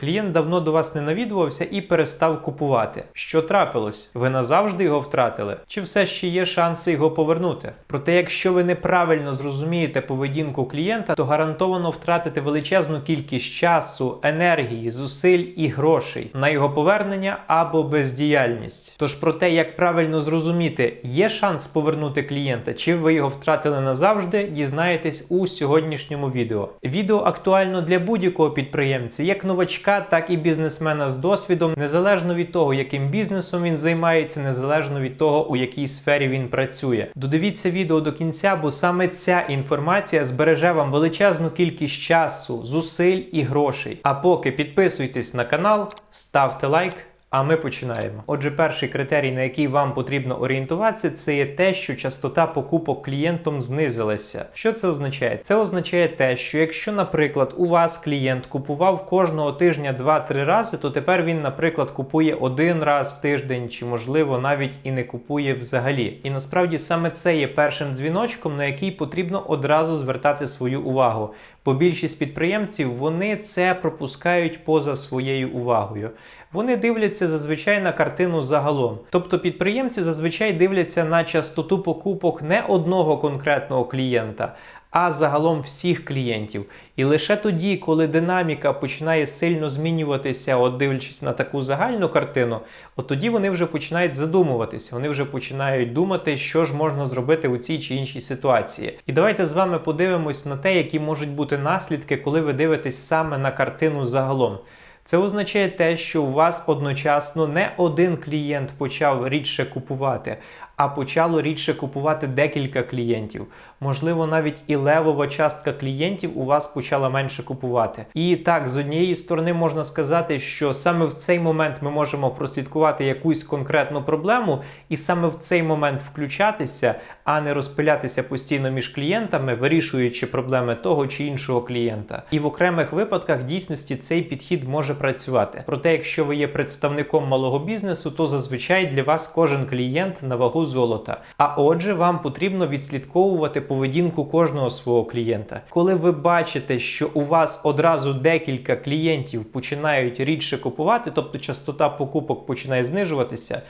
Клієнт давно до вас не навідувався і перестав купувати. Що трапилось? Ви назавжди його втратили? Чи все ще є шанси його повернути? Проте, якщо ви неправильно зрозумієте поведінку клієнта, то гарантовано втратите величезну кількість часу, енергії, зусиль і грошей на його повернення або бездіяльність. Тож про те, як правильно зрозуміти, є шанс повернути клієнта, чи ви його втратили назавжди, дізнаєтесь у сьогоднішньому відео. Відео актуально для будь-якого підприємця, як новачка, так і бізнесмена з досвідом, незалежно від того, яким бізнесом він займається, незалежно від того, у якій сфері він працює. Додивіться відео до кінця, бо саме ця інформація збереже вам величезну кількість часу, зусиль і грошей. А поки підписуйтесь на канал, ставте лайк. А ми починаємо. Отже, перший критерій, на який вам потрібно орієнтуватися, це є те, що частота покупок клієнтом знизилася. Що це означає? Це означає те, що якщо, наприклад, у вас клієнт купував кожного тижня 2-3 рази, то тепер він, наприклад, купує один раз в тиждень, чи можливо навіть і не купує взагалі. І насправді саме це є першим дзвіночком, на який потрібно одразу звертати свою увагу. Бо більшість підприємців вони це пропускають поза своєю увагою. Вони дивляться зазвичай на картину загалом. Тобто підприємці зазвичай дивляться на частоту покупок не одного конкретного клієнта, а загалом всіх клієнтів. І лише тоді, коли динаміка починає сильно змінюватися, от дивлячись на таку загальну картину, от тоді вони вже починають задумуватися, вони вже починають думати, що ж можна зробити у цій чи іншій ситуації. І давайте з вами подивимось на те, які можуть бути наслідки, коли ви дивитесь саме на картину загалом. Це означає те, що у вас одночасно не один клієнт почав рідше купувати, а почало рідше купувати декілька клієнтів. Можливо, навіть і левова частка клієнтів у вас почала менше купувати. І так, з однієї сторони можна сказати, що саме в цей момент ми можемо прослідкувати якусь конкретну проблему, і саме в цей момент включатися, а не розпилятися постійно між клієнтами, вирішуючи проблеми того чи іншого клієнта. І в окремих випадках дійсності цей підхід може працювати. Проте, якщо ви є представником малого бізнесу, то зазвичай для вас кожен клієнт на вагу золота. А отже, вам потрібно відслідковувати поведінку кожного свого клієнта. Коли ви бачите, що у вас одразу декілька клієнтів починають рідше купувати, тобто частота покупок починає знижуватися.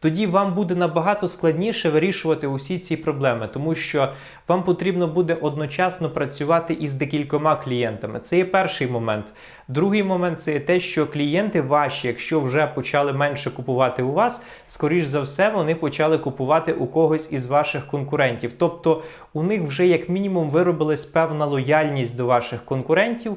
Тоді вам буде набагато складніше вирішувати усі ці проблеми, тому що вам потрібно буде одночасно працювати із декількома клієнтами. Це є перший момент. Другий момент це те, що клієнти ваші, якщо вже почали менше купувати у вас, скоріш за все, вони почали купувати у когось із ваших конкурентів. Тобто у них вже як мінімум виробилась певна лояльність до ваших конкурентів.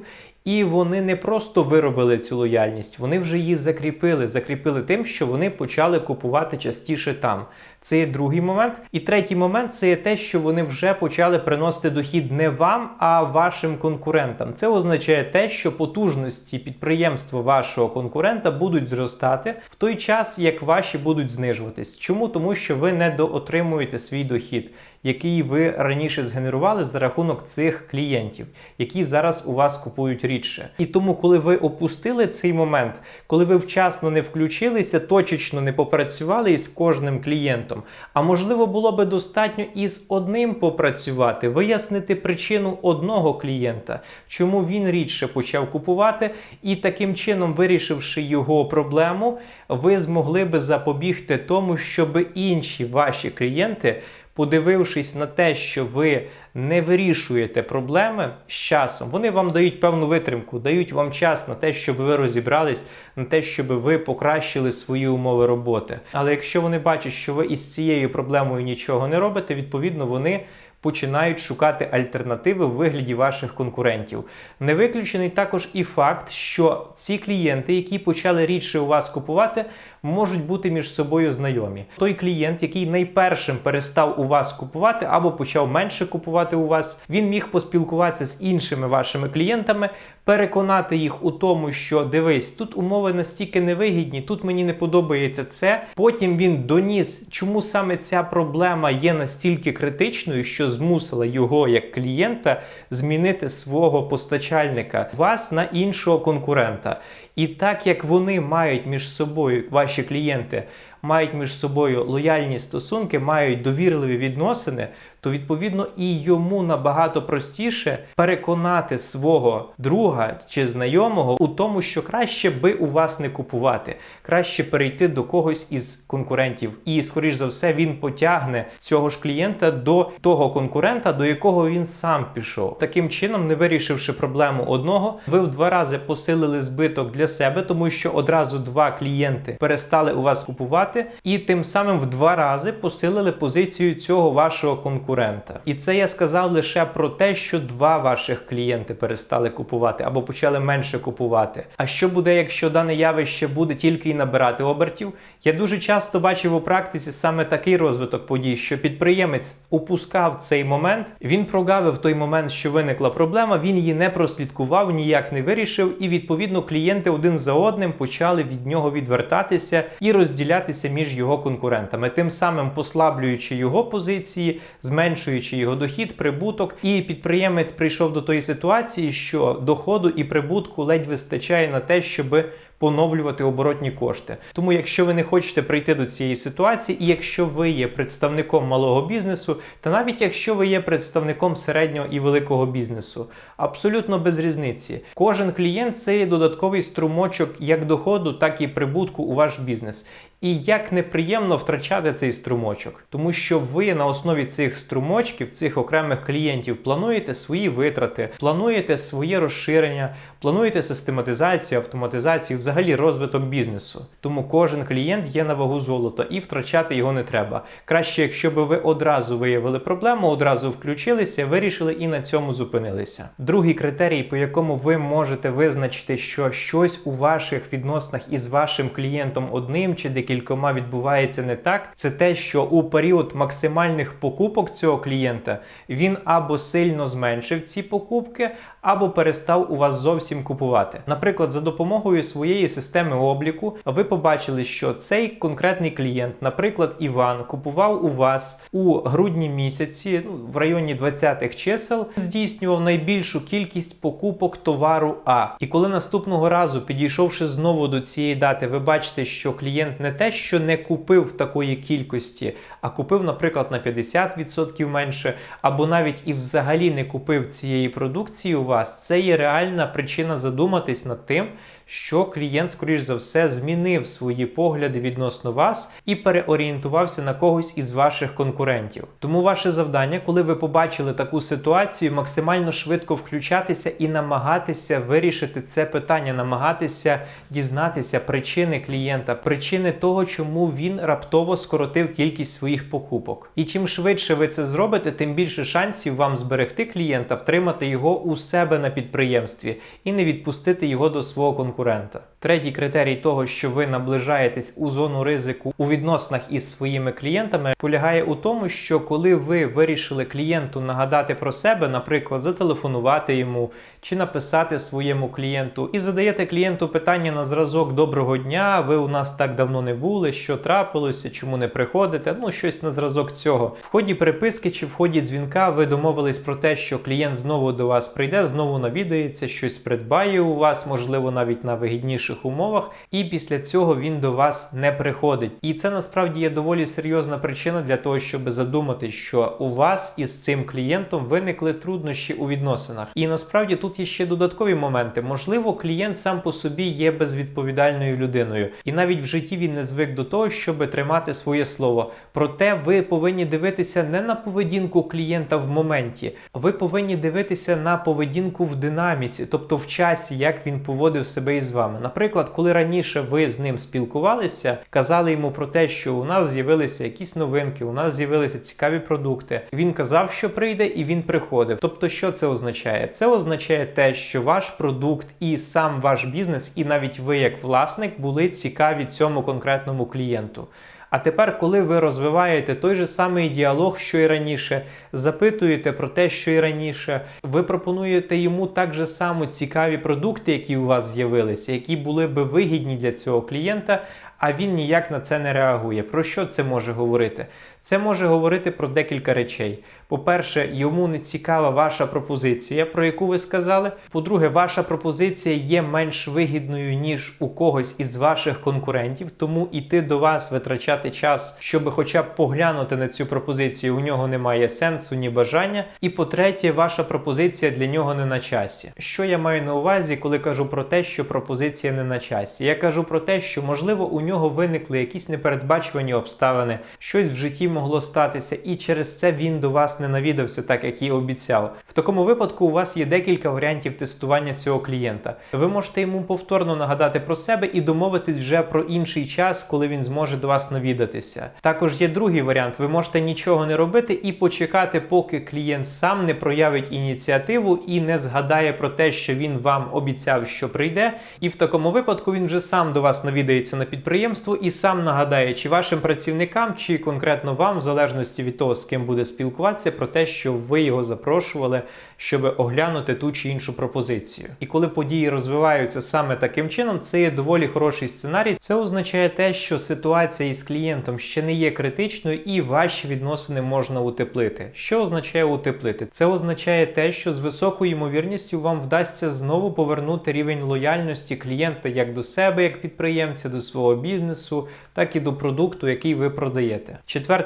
І вони не просто виробили цю лояльність, вони вже її закріпили. Закріпили тим, що вони почали купувати частіше там. Це є другий момент. І третій момент це є те, що вони вже почали приносити дохід не вам, а вашим конкурентам. Це означає те, що потужності підприємства вашого конкурента будуть зростати в той час, як ваші будуть знижуватись. Чому? Тому що ви не доотримуєте свій дохід, який ви раніше згенерували за рахунок цих клієнтів, які зараз у вас купують рідше. І тому, коли ви опустили цей момент, коли ви вчасно не включилися, точечно не попрацювали із кожним клієнтом, а можливо було би достатньо із одним попрацювати, вияснити причину одного клієнта, чому він рідше почав купувати, і таким чином, вирішивши його проблему, ви змогли би запобігти тому, щоб інші ваші клієнти подивившись на те, що ви не вирішуєте проблеми з часом, вони вам дають певну витримку, дають вам час на те, щоб ви розібрались, на те, щоб ви покращили свої умови роботи. Але якщо вони бачать, що ви із цією проблемою нічого не робите, відповідно вони. Починають шукати альтернативи в вигляді ваших конкурентів. Не виключений також і факт, що ці клієнти, які почали рідше у вас купувати, можуть бути між собою знайомі. Той клієнт, який найпершим перестав у вас купувати або почав менше купувати у вас, він міг поспілкуватися з іншими вашими клієнтами, переконати їх у тому, що дивись, тут умови настільки невигідні, тут мені не подобається це. Потім він доніс, чому саме ця проблема є настільки критичною, що змусила його як клієнта змінити свого постачальника вас на іншого конкурента. І так як вони мають між собою, ваші клієнти, мають між собою лояльні стосунки, мають довірливі відносини, то відповідно і йому набагато простіше переконати свого друга чи знайомого у тому, що краще би у вас не купувати, краще перейти до когось із конкурентів. І, скоріш за все, він потягне цього ж клієнта до того конкурента, до якого він сам пішов. Таким чином, не вирішивши проблему одного, ви в два рази посилили збиток для себе, тому що одразу два клієнти перестали у вас купувати, і тим самим в два рази посилили позицію цього вашого конкурента. І це я сказав лише про те, що два ваших клієнти перестали купувати або почали менше купувати. А що буде, якщо дане явище буде тільки й набирати обертів? Я дуже часто бачив у практиці саме такий розвиток подій, що підприємець упускав цей момент, він прогавив той момент, що виникла проблема, він її не прослідкував, ніяк не вирішив, і відповідно клієнти один за одним почали від нього відвертатися і розділятися між його конкурентами, тим самим послаблюючи його позиції, зменшуючи його дохід, прибуток. І підприємець прийшов до тої ситуації, що доходу і прибутку ледь вистачає на те, щоби поновлювати оборотні кошти. Тому, якщо ви не хочете прийти до цієї ситуації, і якщо ви є представником малого бізнесу, та навіть якщо ви є представником середнього і великого бізнесу, абсолютно без різниці. Кожен клієнт це є додатковий струмочок як доходу, так і прибутку у ваш бізнес. І як неприємно втрачати цей струмочок, тому що ви на основі цих струмочків, цих окремих клієнтів, плануєте свої витрати, плануєте своє розширення, плануєте систематизацію, автоматизацію, взагалі розвиток бізнесу. Тому кожен клієнт є на вагу золота і втрачати його не треба. Краще, якщо би ви одразу виявили проблему, одразу включилися, вирішили і на цьому зупинилися. Другий критерій, по якому ви можете визначити, що щось у ваших відносинах із вашим клієнтом одним чи декількома відбувається не так, це те, що у період максимальних покупок цього клієнта він або сильно зменшив ці покупки, або перестав у вас зовсім купувати. Наприклад, за допомогою своєї системи обліку ви побачили, що цей конкретний клієнт, наприклад, Іван, купував у вас у грудні місяці, ну, в районі 20-х чисел, здійснював найбільшу кількість покупок товару А. І коли наступного разу, підійшовши знову до цієї дати, ви бачите, що клієнт не те, що не купив такої кількості, а купив, наприклад, на 50% менше, або навіть і взагалі не купив цієї продукції у вас, це є реальна причина задуматись над тим, що клієнт, скоріш за все, змінив свої погляди відносно вас і переорієнтувався на когось із ваших конкурентів. Тому ваше завдання, коли ви побачили таку ситуацію, максимально швидко включатися і намагатися вирішити це питання, намагатися дізнатися причини клієнта, причини того, чому він раптово скоротив кількість своїх покупок. І чим швидше ви це зробите, тим більше шансів вам зберегти клієнта, втримати його у себе на підприємстві і не відпустити його до свого конкурента. Третій критерій того, що ви наближаєтесь у зону ризику у відносинах із своїми клієнтами, полягає у тому, що коли ви вирішили клієнту нагадати про себе, наприклад, зателефонувати йому чи написати своєму клієнту, і задаєте клієнту питання на зразок доброго дня, ви у нас так давно не були, що трапилося, чому не приходите? Ну, щось на зразок цього. В ході переписки чи в ході дзвінка ви домовились про те, що клієнт знову до вас прийде, знову навідається, щось придбає у вас, можливо, навіть на вигідніших умовах, і після цього він до вас не приходить. І це насправді є доволі серйозна причина для того, щоб задумати, що у вас із цим клієнтом виникли труднощі у відносинах. І насправді тут є ще додаткові моменти. Можливо, клієнт сам по собі є безвідповідальною людиною, і навіть в житті він не звик до того, щоб тримати своє слово. Проте ви повинні дивитися не на поведінку клієнта в моменті, ви повинні дивитися на поведінку в динаміці, тобто в часі, як він поводив себе із вами. Наприклад, коли раніше ви з ним спілкувалися, казали йому про те, що у нас з'явилися якісь новинки, у нас з'явилися цікаві продукти. Він казав, що прийде, і він приходив. Тобто, що це означає? Це означає те, що ваш продукт і сам ваш бізнес, і навіть ви, як власник, були цікаві цьому конкретному клієнту. А тепер, коли ви розвиваєте той же самий діалог, що і раніше, запитуєте про те, що і раніше, ви пропонуєте йому так же само цікаві продукти, які у вас з'явилися, які були би вигідні для цього клієнта. А він ніяк на це не реагує. Про що це може говорити? Це може говорити про декілька речей. По-перше, йому не цікава ваша пропозиція, про яку ви сказали. По-друге, ваша пропозиція є менш вигідною, ніж у когось із ваших конкурентів, тому іти до вас витрачати час, щоб хоча б поглянути на цю пропозицію, у нього немає сенсу ні бажання. І по-третє, ваша пропозиція для нього не на часі. Що я маю на увазі, коли кажу про те, що пропозиція не на часі? Я кажу про те, що можливо у нього виникли якісь непередбачувані обставини, щось в житті могло статися, і через це він до вас не навідався, так як і обіцяв. В такому випадку у вас є декілька варіантів тестування цього клієнта. Ви можете йому повторно нагадати про себе і домовитись вже про інший час, коли він зможе до вас навідатися. Також є другий варіант: ви можете нічого не робити і почекати, поки клієнт сам не проявить ініціативу і не згадає про те, що він вам обіцяв, що прийде. І в такому випадку він вже сам до вас навідається на підприємство і сам нагадає, чи вашим працівникам, чи конкретно вам, в залежності від того, з ким буде спілкуватися, про те, що ви його запрошували, щоб оглянути ту чи іншу пропозицію. І коли події розвиваються саме таким чином, це є доволі хороший сценарій. Це означає те, що ситуація із клієнтом ще не є критичною, і ваші відносини можна утеплити. Що означає утеплити? Це означає те, що з високою ймовірністю вам вдасться знову повернути рівень лояльності клієнта як до себе, як підприємця, до свого бізнесу, так і до продукту, який ви продаєте.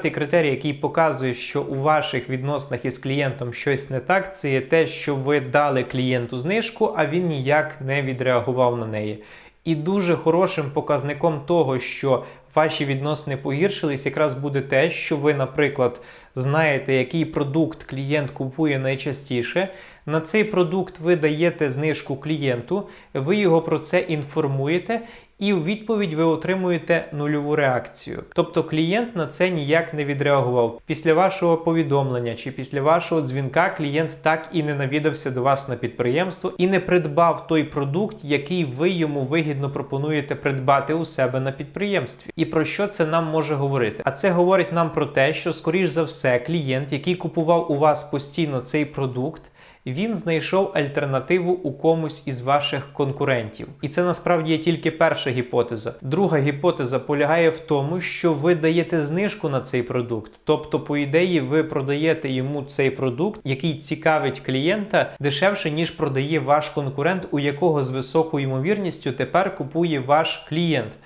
Четвертий критерій, який показує, що у ваших відносинах із клієнтом щось не так, це є те, що ви дали клієнту знижку, а він ніяк не відреагував на неї. І дуже хорошим показником того, що ваші відносини погіршились, якраз буде те, що ви, наприклад, знаєте, який продукт клієнт купує найчастіше. На цей продукт ви даєте знижку клієнту, ви його про це інформуєте. І у відповідь ви отримуєте нульову реакцію. Тобто клієнт на це ніяк не відреагував. Після вашого повідомлення чи після вашого дзвінка клієнт так і не навідався до вас на підприємство і не придбав той продукт, який ви йому вигідно пропонуєте придбати у себе на підприємстві. І про що це нам може говорити? А це говорить нам про те, що, скоріш за все, клієнт, який купував у вас постійно цей продукт він знайшов альтернативу у комусь із ваших конкурентів. І це насправді є тільки перша гіпотеза. Друга гіпотеза полягає в тому, що ви даєте знижку на цей продукт. Тобто, по ідеї, ви продаєте йому цей продукт, який цікавить клієнта дешевше, ніж продає ваш конкурент, у якого з високою ймовірністю тепер купує ваш клієнт.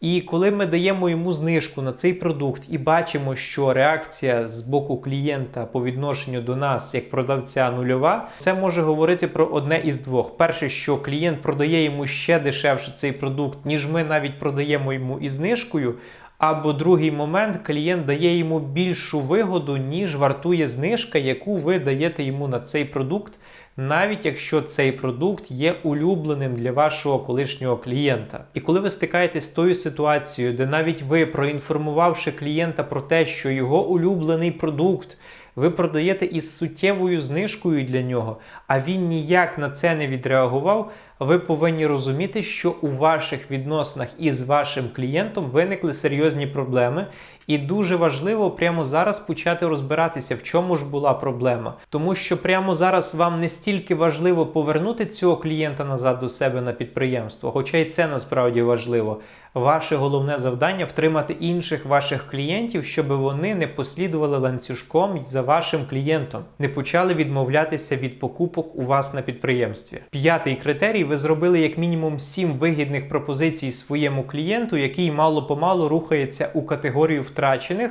І коли ми даємо йому знижку на цей продукт і бачимо, що реакція з боку клієнта по відношенню до нас як продавця нульова, це може говорити про одне із двох: перше, що клієнт продає йому ще дешевше цей продукт, ніж ми навіть продаємо йому із знижкою. Або другий момент, клієнт дає йому більшу вигоду, ніж вартує знижка, яку ви даєте йому на цей продукт, навіть якщо цей продукт є улюбленим для вашого колишнього клієнта. І коли ви стикаєтесь з тою ситуацією, де навіть ви, проінформувавши клієнта про те, що його улюблений продукт, ви продаєте із суттєвою знижкою для нього, а він ніяк на це не відреагував. Ви повинні розуміти, що у ваших відносинах із вашим клієнтом виникли серйозні проблеми, і дуже важливо прямо зараз почати розбиратися, в чому ж була проблема. Тому що прямо зараз вам не стільки важливо повернути цього клієнта назад до себе на підприємство, хоча й це насправді важливо. Ваше головне завдання втримати інших ваших клієнтів, щоб вони не послідували ланцюжком за вашим клієнтом, не почали відмовлятися від покупок у вас на підприємстві. П'ятий критерій: ви зробили як мінімум сім вигідних пропозицій своєму клієнту, який мало помалу рухається у категорію втрачених.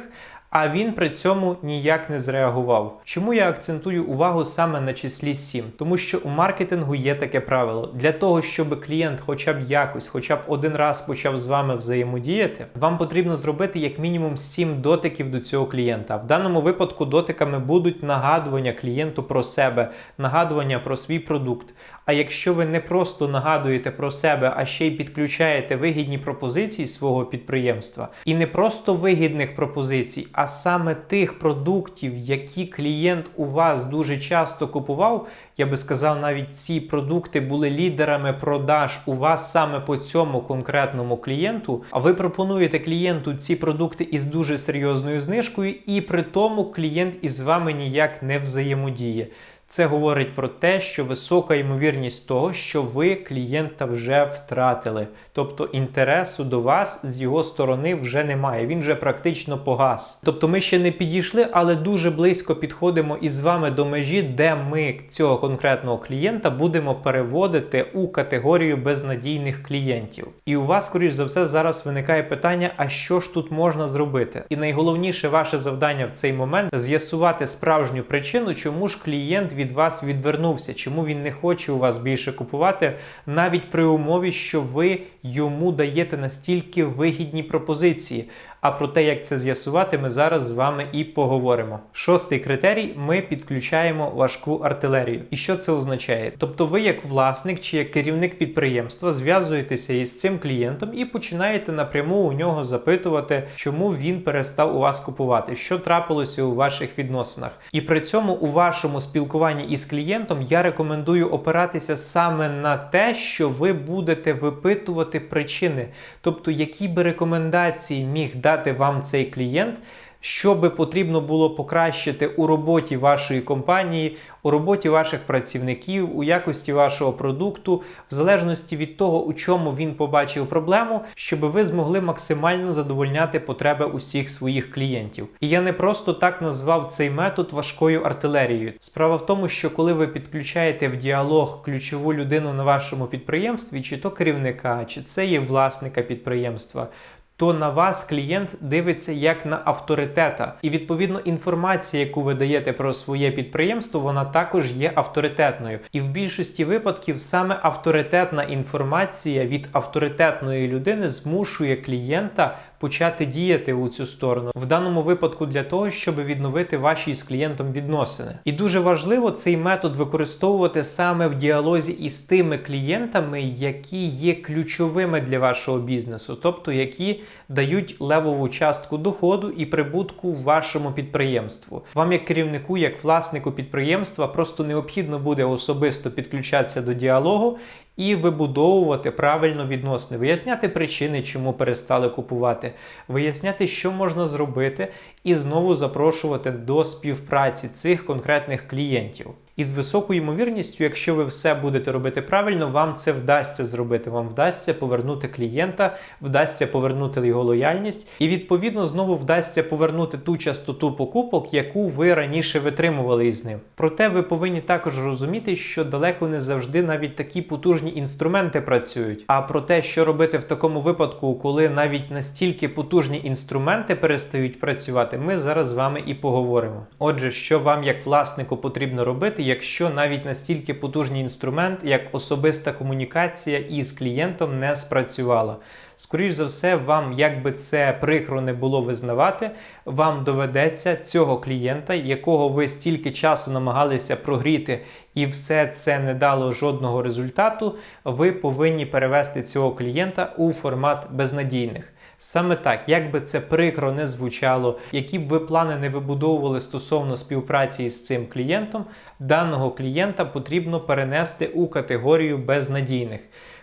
А він при цьому ніяк не зреагував. Чому я акцентую увагу саме на числі 7? Тому що у маркетингу є таке правило: для того, щоб клієнт, хоча б якось, хоча б один раз почав з вами взаємодіяти, вам потрібно зробити як мінімум 7 дотиків до цього клієнта. В даному випадку дотиками будуть нагадування клієнту про себе, нагадування про свій продукт. А якщо ви не просто нагадуєте про себе, а ще й підключаєте вигідні пропозиції свого підприємства, і не просто вигідних пропозицій, а саме тих продуктів, які клієнт у вас дуже часто купував, я би сказав, навіть ці продукти були лідерами продаж у вас саме по цьому конкретному клієнту. А ви пропонуєте клієнту ці продукти із дуже серйозною знижкою, і при тому клієнт із вами ніяк не взаємодіє. Це говорить про те, що висока ймовірність того, що ви клієнта вже втратили, тобто інтересу до вас з його сторони вже немає. Він вже практично погас. Тобто ми ще не підійшли, але дуже близько підходимо із вами до межі, де ми цього конкретного клієнта будемо переводити у категорію безнадійних клієнтів. І у вас, скоріш за все, зараз виникає питання: а що ж тут можна зробити? І найголовніше ваше завдання в цей момент з'ясувати справжню причину, чому ж клієнт від вас відвернувся, чому він не хоче у вас більше купувати, навіть при умові, що ви йому даєте настільки вигідні пропозиції. А про те, як це з'ясувати, ми зараз з вами і поговоримо. Шостий критерій: ми підключаємо важку артилерію. І що це означає? Тобто, ви, як власник чи як керівник підприємства, зв'язуєтеся із цим клієнтом і починаєте напряму у нього запитувати, чому він перестав у вас купувати, що трапилося у ваших відносинах. І при цьому у вашому спілкуванні із клієнтом я рекомендую опиратися саме на те, що ви будете випитувати причини, тобто які би рекомендації міг дати вам цей клієнт. Що би потрібно було покращити у роботі вашої компанії, у роботі ваших працівників, у якості вашого продукту, в залежності від того, у чому він побачив проблему, щоб ви змогли максимально задовольняти потреби усіх своїх клієнтів. І я не просто так назвав цей метод важкою артилерією. Справа в тому, що коли ви підключаєте в діалог ключову людину на вашому підприємстві, чи то керівника, чи це є власника підприємства то на вас клієнт дивиться як на авторитета. І відповідно інформація, яку ви даєте про своє підприємство, вона також є авторитетною. І в більшості випадків саме авторитетна інформація від авторитетної людини змушує клієнта почати діяти у цю сторону, в даному випадку для того, щоб відновити ваші з клієнтом відносини. І дуже важливо цей метод використовувати саме в діалозі із тими клієнтами, які є ключовими для вашого бізнесу, тобто які дають левову частку доходу і прибутку вашому підприємству. Вам, як керівнику, як власнику підприємства, просто необхідно буде особисто підключатися до діалогу і вибудовувати правильно відносини, виясняти причини, чому перестали купувати, виясняти, що можна зробити, і знову запрошувати до співпраці цих конкретних клієнтів. І з високою ймовірністю, якщо ви все будете робити правильно, вам це вдасться зробити. Вам вдасться повернути клієнта, вдасться повернути його лояльність, і відповідно знову вдасться повернути ту частоту покупок, яку ви раніше витримували із ним. Проте ви повинні також розуміти, що далеко не завжди навіть такі потужні інструменти працюють. А про те, що робити в такому випадку, коли навіть настільки потужні інструменти перестають працювати, ми зараз з вами і поговоримо. Отже, що вам як власнику потрібно робити? Якщо навіть настільки потужний інструмент, як особиста комунікація із клієнтом не спрацювала. Скоріше за все, вам, як би це прикро не було визнавати, вам доведеться цього клієнта, якого ви стільки часу намагалися прогріти, і все це не дало жодного результату. Ви повинні перевести цього клієнта у формат безнадійних. Саме так, як би це прикро не звучало, які б ви плани не вибудовували стосовно співпраці з цим клієнтом, даного клієнта потрібно перенести у категорію безнадійних.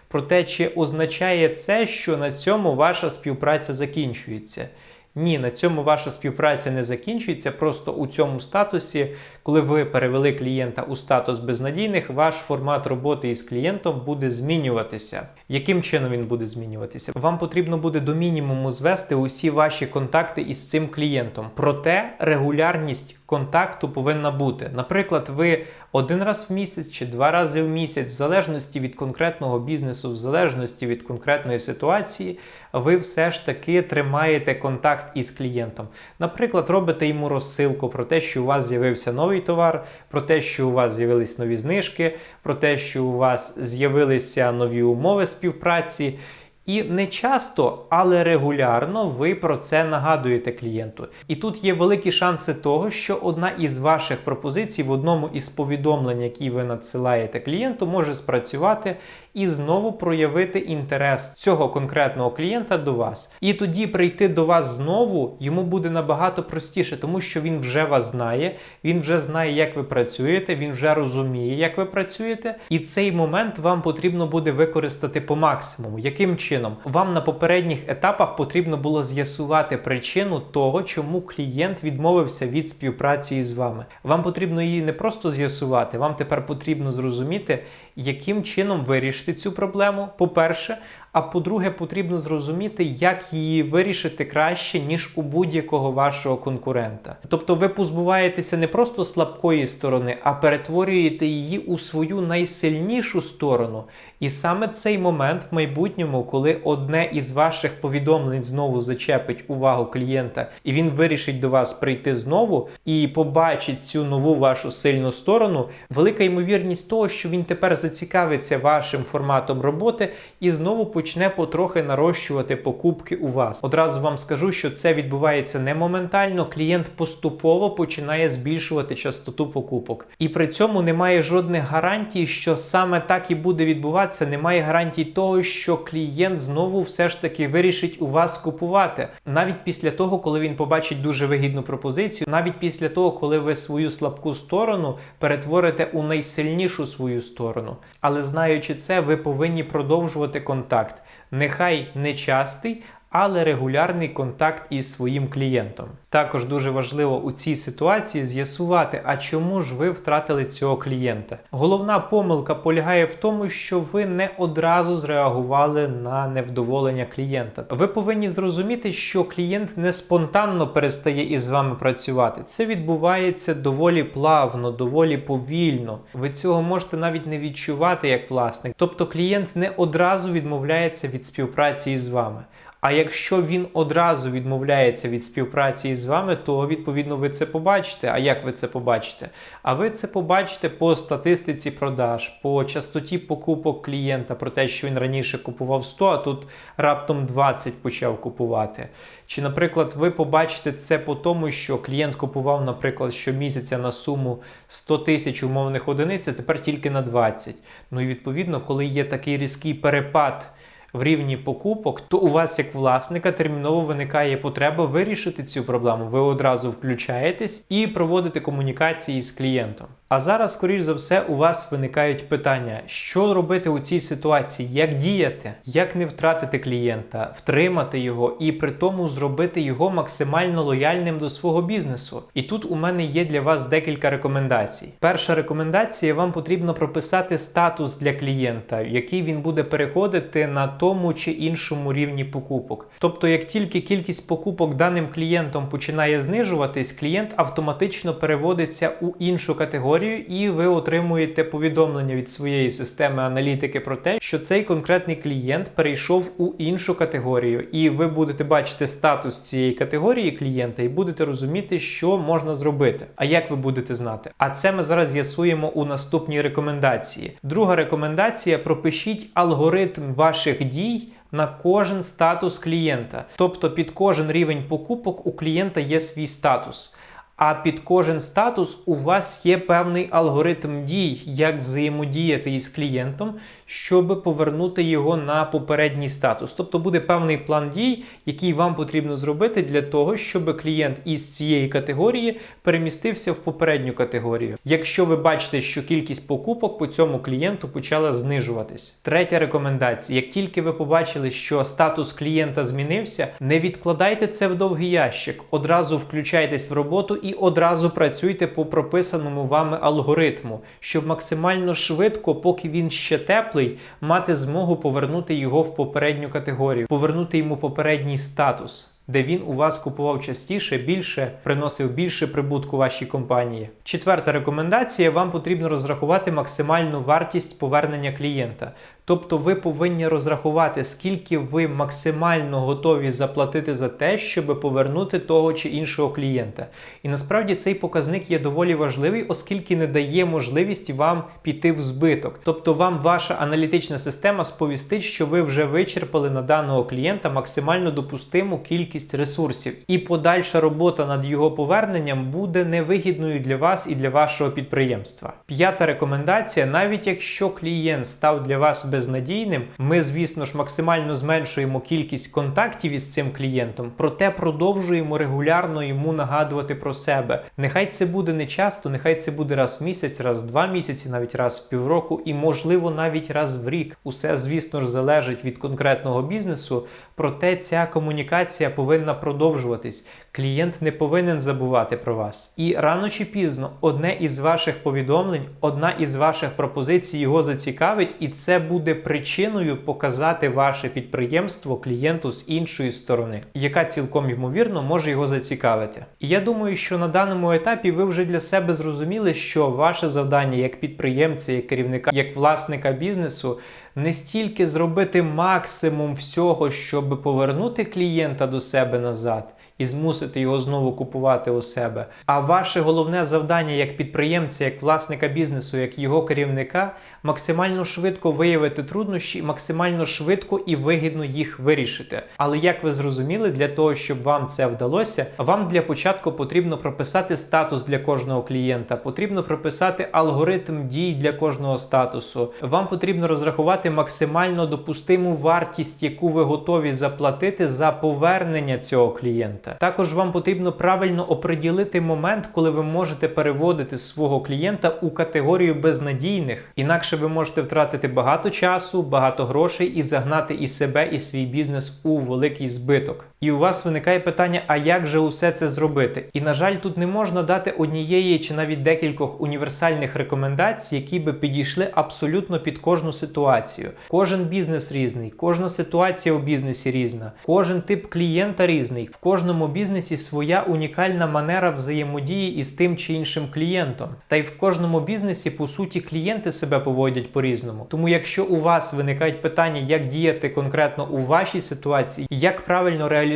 Проте, чи означає це, що на цьому ваша співпраця закінчується? Ні, на цьому ваша співпраця не закінчується. Просто у цьому статусі, коли ви перевели клієнта у статус безнадійних, ваш формат роботи із клієнтом буде змінюватися. Яким чином він буде змінюватися? Вам потрібно буде до мінімуму звести усі ваші контакти із цим клієнтом. Проте регулярність контакту повинна бути. Наприклад, ви один раз в місяць чи два рази в місяць, в залежності від конкретного бізнесу, в залежності від конкретної ситуації, ви все ж таки тримаєте контакт із клієнтом. Наприклад, робите йому розсилку про те, що у вас з'явився новий товар, про те, що у вас з'явились нові знижки, про те, що у вас з'явилися нові умови співпраці. І не часто, але регулярно ви про це нагадуєте клієнту. І тут є великі шанси того, що одна із ваших пропозицій в одному із повідомлень, які ви надсилаєте клієнту, може спрацювати і знову проявити інтерес цього конкретного клієнта до вас. І тоді прийти до вас знову йому буде набагато простіше, тому що він вже вас знає, він вже знає, як ви працюєте, він вже розуміє, як ви працюєте. І цей момент вам потрібно буде використати по максимуму. Яким чином? Вам на попередніх етапах потрібно було з'ясувати причину того, чому клієнт відмовився від співпраці із вами. Вам потрібно її не просто з'ясувати, вам тепер потрібно зрозуміти, яким чином вирішити цю проблему. По-перше, а по-друге, потрібно зрозуміти, як її вирішити краще, ніж у будь-якого вашого конкурента. Тобто ви позбуваєтеся не просто слабкої сторони, а перетворюєте її у свою найсильнішу сторону. І саме цей момент в майбутньому, коли одне із ваших повідомлень знову зачепить увагу клієнта, і він вирішить до вас прийти знову і побачить цю нову вашу сильну сторону, велика ймовірність того, що він тепер зацікавиться вашим форматом роботи і знову почне потрохи нарощувати покупки у вас. Одразу вам скажу, що це відбувається не моментально. Клієнт поступово починає збільшувати частоту покупок, і при цьому немає жодних гарантій, що саме так і буде відбуватися. Немає гарантій того, що клієнт знову все ж таки вирішить у вас купувати, навіть після того, коли він побачить дуже вигідну пропозицію, навіть після того, коли ви свою слабку сторону перетворите у найсильнішу свою сторону. Але знаючи це, ви повинні продовжувати контакт. Нехай не частий, але регулярний контакт із своїм клієнтом. Також дуже важливо у цій ситуації з'ясувати, а чому ж ви втратили цього клієнта. Головна помилка полягає в тому, що ви не одразу зреагували на невдоволення клієнта. Ви повинні зрозуміти, що клієнт не спонтанно перестає із вами працювати. Це відбувається доволі плавно, доволі повільно. Ви цього можете навіть не відчувати як власник. Тобто клієнт не одразу відмовляється від співпраці із вами. А якщо він одразу відмовляється від співпраці із вами, то відповідно ви це побачите. А як ви це побачите? А ви це побачите по статистиці продаж, по частоті покупок клієнта, про те, що він раніше купував 100, а тут раптом 20 почав купувати. Чи, наприклад, ви побачите це по тому, що клієнт купував, наприклад, щомісяця на суму 100 тисяч умовних одиниць, а тепер тільки на 20. Ну і відповідно, коли є такий різкий перепад в рівні покупок, то у вас, як власника, терміново виникає потреба вирішити цю проблему. Ви одразу включаєтесь і проводите комунікації з клієнтом. А зараз, скоріш за все, у вас виникають питання, що робити у цій ситуації, як діяти, як не втратити клієнта, втримати його і при тому зробити його максимально лояльним до свого бізнесу. І тут у мене є для вас декілька рекомендацій. Перша рекомендація: вам потрібно прописати статус для клієнта, який він буде переходити на тому чи іншому рівні покупок. Тобто, як тільки кількість покупок даним клієнтом починає знижуватись, клієнт автоматично переводиться у іншу категорію і ви отримуєте повідомлення від своєї системи аналітики про те, що цей конкретний клієнт перейшов у іншу категорію, і ви будете бачити статус цієї категорії клієнта і будете розуміти, що можна зробити. А як ви будете знати? А це ми зараз з'ясуємо у наступній рекомендації. Друга рекомендація: пропишіть алгоритм ваших дій. На кожен статус клієнта, тобто під кожен рівень покупок у клієнта є свій статус. А під кожен статус у вас є певний алгоритм дій, як взаємодіяти із клієнтом, щоб повернути його на попередній статус. Тобто буде певний план дій, який вам потрібно зробити для того, щоб клієнт із цієї категорії перемістився в попередню категорію. Якщо ви бачите, що кількість покупок по цьому клієнту почала знижуватись. Третя рекомендація: як тільки ви побачили, що статус клієнта змінився, не відкладайте це в довгий ящик, одразу включайтесь в роботу і одразу працюйте по прописаному вами алгоритму, щоб максимально швидко, поки він ще теплий, мати змогу повернути його в попередню категорію, повернути йому попередній статус. Де він у вас купував частіше, більше, приносив більше прибутку вашій компанії. Четверта рекомендація: вам потрібно розрахувати максимальну вартість повернення клієнта. Тобто ви повинні розрахувати, скільки ви максимально готові заплатити за те, щоб повернути того чи іншого клієнта. І насправді цей показник є доволі важливий, оскільки не дає можливість вам піти в збиток. Тобто вам ваша аналітична система сповістить, що ви вже вичерпали на даного клієнта максимально допустиму кількість ресурсів, і подальша робота над його поверненням буде невигідною для вас і для вашого підприємства. П'ята рекомендація: навіть якщо клієнт став для вас безнадійним, ми, звісно ж, максимально зменшуємо кількість контактів із цим клієнтом, проте продовжуємо регулярно йому нагадувати про себе. Нехай це буде не часто, нехай це буде раз в місяць, раз в два місяці, навіть раз в півроку, і можливо навіть раз в рік. Усе, звісно ж, залежить від конкретного бізнесу. Проте ця комунікація повинна продовжуватись. Клієнт не повинен забувати про вас. І рано чи пізно одне із ваших повідомлень, одна із ваших пропозицій його зацікавить, і це буде причиною показати ваше підприємство клієнту з іншої сторони, яка цілком ймовірно може його зацікавити. І я думаю, що на даному етапі ви вже для себе зрозуміли, що ваше завдання як підприємця, як керівника, як власника бізнесу не стільки зробити максимум всього, щоб повернути клієнта до себе назад і змусити його знову купувати у себе. А ваше головне завдання як підприємця, як власника бізнесу, як його керівника максимально швидко виявити труднощі, максимально швидко і вигідно їх вирішити. Але як ви зрозуміли, для того, щоб вам це вдалося, вам для початку потрібно прописати статус для кожного клієнта, потрібно прописати алгоритм дій для кожного статусу. Вам потрібно розрахувати максимально допустиму вартість, яку ви готові заплатити за повернення цього клієнта. Також вам потрібно правильно оприділити момент, коли ви можете переводити свого клієнта у категорію безнадійних. Інакше ви можете втратити багато часу, багато грошей і загнати і себе, і свій бізнес у великий збиток. І у вас виникає питання: а як же усе це зробити? І на жаль, тут не можна дати однієї чи навіть декількох універсальних рекомендацій, які би підійшли абсолютно під кожну ситуацію. Кожен бізнес різний, кожна ситуація у бізнесі різна, кожен тип клієнта різний. В кожному бізнесі своя унікальна манера взаємодії із тим чи іншим клієнтом. Та й в кожному бізнесі, по суті, клієнти себе поводять по-різному. Тому, якщо у вас виникають питання, як діяти конкретно у вашій ситуації, як правильно реалізувати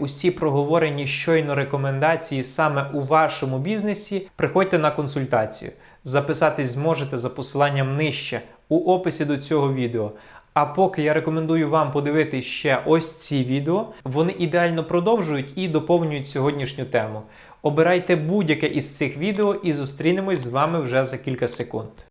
усі проговорені щойно рекомендації саме у вашому бізнесі, приходьте на консультацію. Записатись зможете за посиланням нижче у описі до цього відео. А поки я рекомендую вам подивитись ще ось ці відео, вони ідеально продовжують і доповнюють сьогоднішню тему. Обирайте будь-яке із цих відео і зустрінемось з вами вже за кілька секунд.